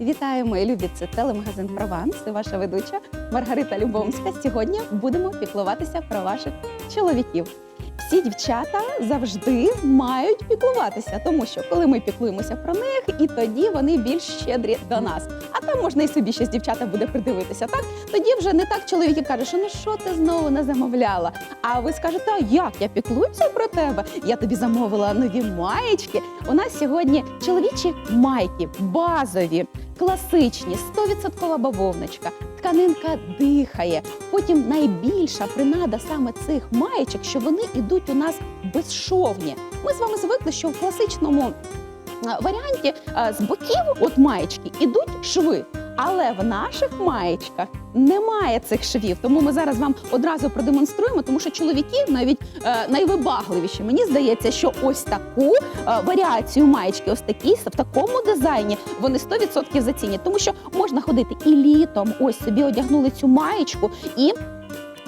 Вітаю, мої любі! Це телемагазин Прованс. і ваша ведуча Маргарита Любомська. Сьогодні будемо піклуватися про ваших чоловіків. Всі дівчата завжди мають піклуватися, тому що коли ми піклуємося про них, і тоді вони більш щедрі до нас. А там можна і собі щось дівчата буде придивитися. Так тоді вже не так чоловіки кажуть, що ну що ти знову не замовляла. А ви скажете, а як я піклуюся про тебе? Я тобі замовила нові маєчки. У нас сьогодні чоловічі майки, базові, класичні, 100% бавовничка. Тканинка дихає. Потім найбільша принада саме цих маєчок, що вони йдуть у нас безшовні. Ми з вами звикли, що в класичному варіанті з боків от маєчки ідуть шви. Але в наших маєчках немає цих швів. Тому ми зараз вам одразу продемонструємо, тому що чоловіки навіть е, найвибагливіші. Мені здається, що ось таку е, варіацію маєчки, ось такі в такому дизайні вони 100% зацінять, тому що можна ходити і літом. Ось собі одягнули цю маєчку і.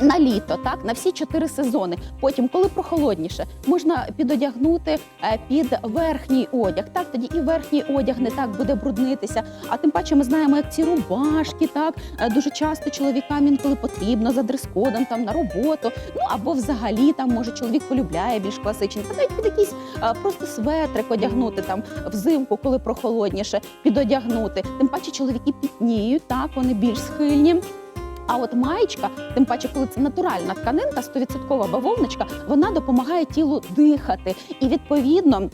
На літо, так на всі чотири сезони. Потім, коли прохолодніше, можна підодягнути е, під верхній одяг. Так тоді і верхній одяг не так буде бруднитися. А тим паче ми знаємо, як ці рубашки, так е, дуже часто чоловікам інколи потрібно за дрес-кодом там на роботу. Ну або взагалі там може чоловік полюбляє більш класичні. Та навіть під якийсь е, просто светрик одягнути там взимку, коли прохолодніше, підодягнути. Тим паче чоловіки пітніють, так вони більш схильні. А от маєчка, тим паче, коли це натуральна тканинка, 100% бавовничка, вона допомагає тілу дихати. І відповідно.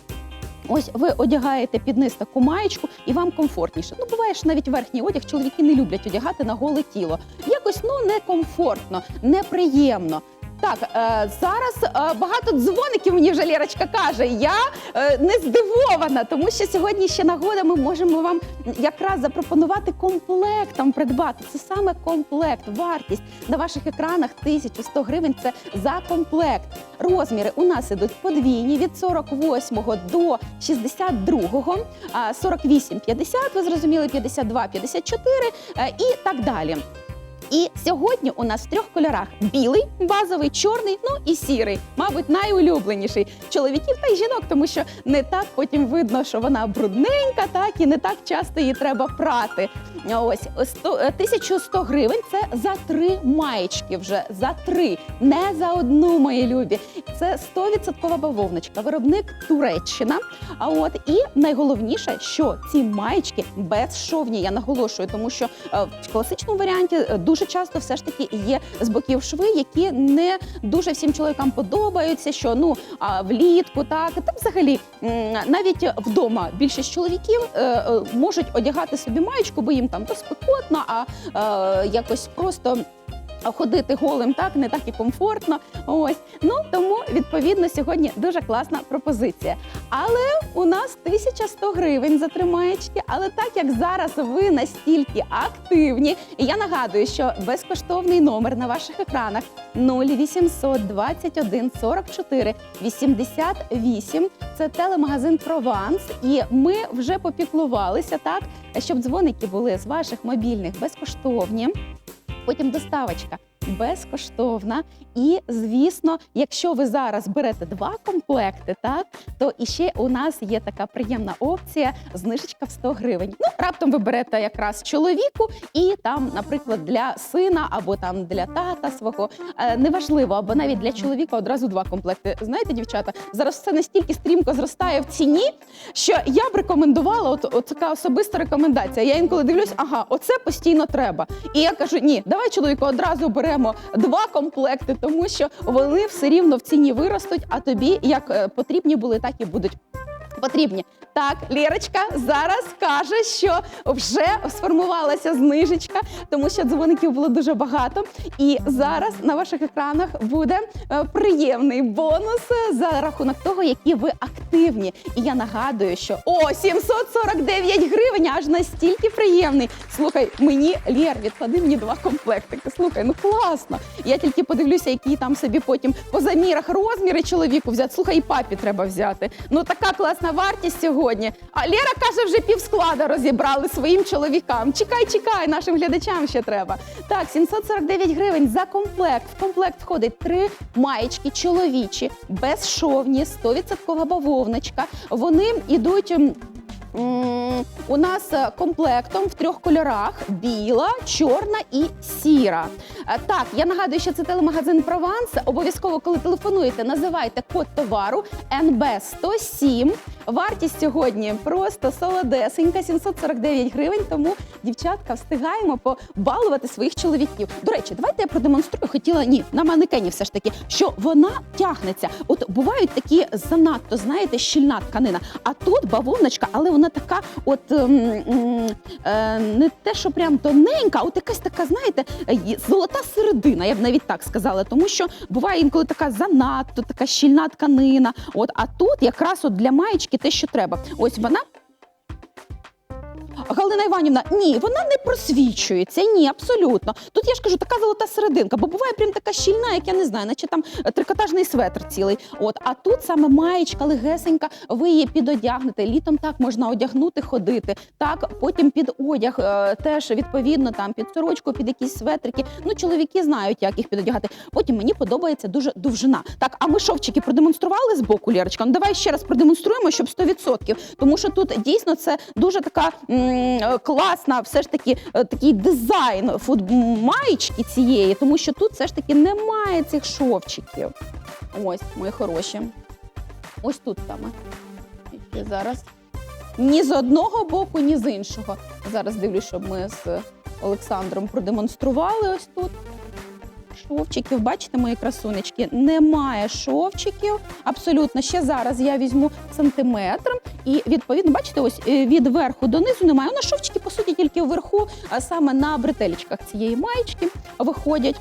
Ось ви одягаєте під низ таку маєчку, і вам комфортніше. Ну, буває ж навіть верхній одяг, чоловіки не люблять одягати на голе тіло. Якось ну некомфортно, неприємно. Так, е, зараз е, багато дзвоників мені вже Лєрочка каже. Я е, не здивована, тому що сьогодні ще нагода ми можемо вам якраз запропонувати комплектом придбати. Це саме комплект, вартість на ваших екранах 1100 гривень. Це за комплект. Розміри у нас ідуть подвійні від 48 до 62, 48, 50, ви зрозуміли, 52, 54 е, і так далі. І сьогодні у нас в трьох кольорах: білий, базовий, чорний, ну і сірий, мабуть, найулюбленіший чоловіків та й жінок, тому що не так потім видно, що вона брудненька, так і не так часто її треба прати. Ось 100, е, 1100 гривень це за три маєчки вже за три, не за одну, мої любі. Це 100% бавовничка, виробник Туреччина. А от і найголовніше, що ці маєчки безшовні. Я наголошую, тому що е, в класичному варіанті е, дуже часто все ж таки є з боків шви, які не дуже всім чоловікам подобаються. Що ну а влітку, так та взагалі навіть вдома більшість чоловіків е, е, можуть одягати собі маєчку, бо їм там то спекотно, а е, якось просто. Ходити голим так не так і комфортно. Ось ну тому відповідно сьогодні дуже класна пропозиція. Але у нас 1100 гривень за три маєчки. Але так як зараз ви настільки активні, і я нагадую, що безкоштовний номер на ваших екранах 0800 21 44 88. Це телемагазин Прованс. І ми вже попіклувалися так, щоб дзвоники були з ваших мобільних безкоштовні. Потім доставочка безкоштовна. І, звісно, якщо ви зараз берете два комплекти, так то іще у нас є така приємна опція знижечка в 100 гривень. Ну, раптом ви берете якраз чоловіку, і там, наприклад, для сина або там для тата свого е, неважливо, або навіть для чоловіка одразу два комплекти. Знаєте, дівчата, зараз все настільки стрімко зростає в ціні, що я б рекомендувала, от, от така особиста рекомендація. Я інколи дивлюсь, ага, оце постійно треба. І я кажу: ні, давай чоловіку одразу беремо два комплекти, тому що вони все рівно в ціні виростуть, а тобі як е, потрібні були, так і будуть. Потрібні так, Лєрочка зараз каже, що вже сформувалася знижечка, тому що дзвоників було дуже багато. І зараз на ваших екранах буде е, приємний бонус е, за рахунок того, які ви активні. І я нагадую, що о 749 гривень, аж настільки приємний. Слухай, мені Лєр, відклади мені два комплектики. Слухай, ну класно. Я тільки подивлюся, які там собі потім по замірах розміри чоловіку взяти. Слухай, і папі треба взяти. Ну така класна вартість сьогодні. А Лера каже, вже пів склада розібрали своїм чоловікам. Чекай, чекай, нашим глядачам ще треба. Так, 749 гривень за комплект. В комплект входить три маєчки чоловічі, безшовні, 100% бавовночка. Вони йдуть. У нас е, комплектом в трьох кольорах: біла, чорна і сіра. Е, Так, я нагадую, що це телемагазин Прованс. Обов'язково, коли телефонуєте, називайте код товару НБ 107. Вартість сьогодні просто солодесенька, 749 гривень. Тому дівчатка встигаємо побалувати своїх чоловіків. До речі, давайте я продемонструю. Хотіла ні на манекені, все ж таки, що вона тягнеться. От бувають такі занадто, знаєте, щільна тканина. А тут бавовночка, але вона така, от е, не те, що прям тоненька, от якась така, знаєте, золота середина, я б навіть так сказала. Тому що буває інколи така занадто, така щільна тканина. От, а тут якраз от для маєчки те, що треба. Ось вона. Галина Іванівна, ні, вона не просвічується. Ні, абсолютно. Тут я ж кажу, така золота серединка, бо буває прям така щільна, як я не знаю, наче там е, трикотажний светр цілий. От, а тут саме маєчка легесенька, ви її підодягнете. Літом так можна одягнути, ходити. Так, потім під одяг е, теж відповідно там під сорочку, під якісь светрики. Ну, чоловіки знають, як їх підодягати. Потім мені подобається дуже довжина. Так, а ми шовчики продемонстрували з боку, Лєрочка? Ну давай ще раз продемонструємо, щоб 100%. Тому що тут дійсно це дуже така м, класна, все ж таки е, такий дизайн маєчки цієї, тому що тут все ж таки немає цих шовчиків. Ось, мої хороші. Ось тут саме. І зараз. Ні з одного боку, ні з іншого. Зараз дивлюсь, щоб ми з Олександром продемонстрували ось тут. Шовчиків, бачите, мої красунечки, немає шовчиків. Абсолютно ще зараз я візьму сантиметр, і відповідно, бачите, ось е, від верху до низу немає. У нас шовчики, по суті, тільки вверху, а саме на бретелечках цієї маєчки виходять.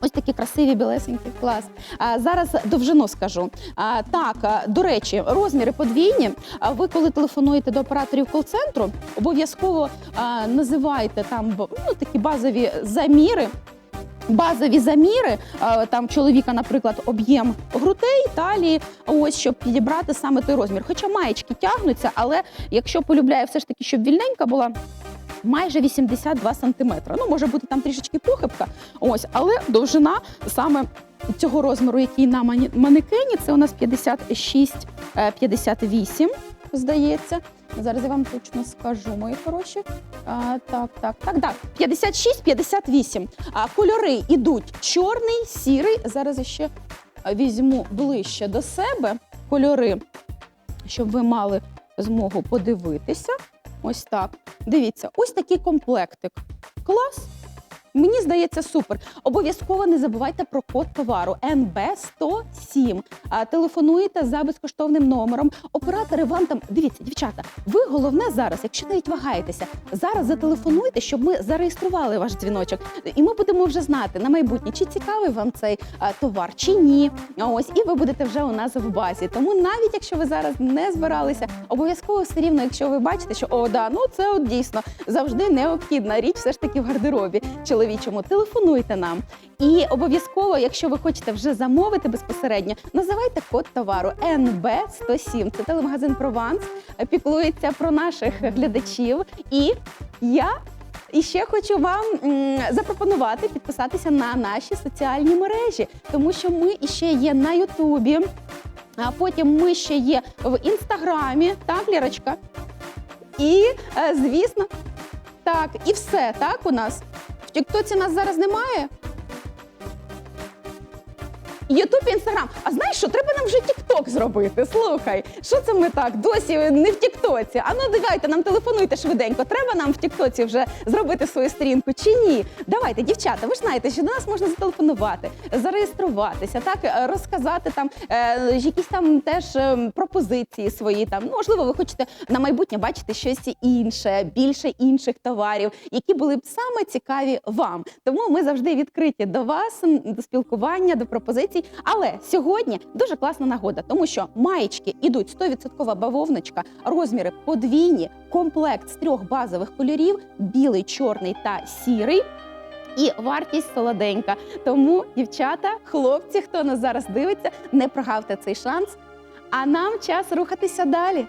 Ось такі красиві білесенькі клас. А, зараз довжину скажу. А, так, до речі, розміри подвійні. А ви, коли телефонуєте до операторів кол-центру, обов'язково а, називайте там ну, такі базові заміри. Базові заміри там чоловіка, наприклад, об'єм грудей, талії, ось щоб підібрати саме той розмір. Хоча маєчки тягнуться, але якщо полюбляє все ж таки, щоб вільненька була. Майже 82 сантиметри. Ну, може бути там трішечки похибка, ось, але довжина саме цього розміру, який на манекені, це у нас 56-58, здається. Зараз я вам точно скажу, мої хороші. А, так, так, так, так. 56-58. А кольори йдуть чорний, сірий. Зараз я ще візьму ближче до себе кольори, щоб ви мали змогу подивитися. Ось так. Дивіться, ось такий комплектик. Клас. Мені здається, супер. Обов'язково не забувайте про код товару НБ107. Телефонуєте за безкоштовним номером. Оператори вам там дивіться, дівчата. Ви головне зараз, якщо навіть вагаєтеся, зараз зателефонуйте, щоб ми зареєстрували ваш дзвіночок. І ми будемо вже знати на майбутнє, чи цікавий вам цей товар, чи ні. Ось і ви будете вже у нас в базі. Тому навіть якщо ви зараз не збиралися, обов'язково все рівно, якщо ви бачите, що о, да, ну це от дійсно завжди необхідна річ, все ж таки в гардеробі чоловічому. Телефонуйте нам. І обов'язково, якщо ви хочете вже замовити безпосередньо, називайте код товару НБ107. Це телемагазин Прованс піклується про наших глядачів. І я і ще хочу вам запропонувати підписатися на наші соціальні мережі, тому що ми іще є на Ютубі. А потім ми ще є в інстаграмі, так, Лірочка? І, е, звісно, так, і все, так, у нас. Тіктоці нас зараз немає. Ютуб, і інстаграм. А знаєш що? Треба нам вже Тікток зробити. Слухай, що це ми так? Досі не в Тіктоці. А ну давайте нам телефонуйте швиденько. Треба нам в Тіктоці вже зробити свою сторінку чи ні? Давайте, дівчата, ви ж знаєте, що до нас можна зателефонувати, зареєструватися, так е, розказати там е, якісь там теж е, пропозиції свої. Там Ну, можливо, ви хочете на майбутнє бачити щось інше, більше інших товарів, які були б саме цікаві вам. Тому ми завжди відкриті до вас, до спілкування, до пропозицій. Але сьогодні дуже класна нагода, тому що маєчки ідуть 100% бавовночка, розміри подвійні, комплект з трьох базових кольорів: білий, чорний та сірий. І вартість солоденька. Тому, дівчата, хлопці, хто нас зараз дивиться, не прогавте цей шанс. А нам час рухатися далі.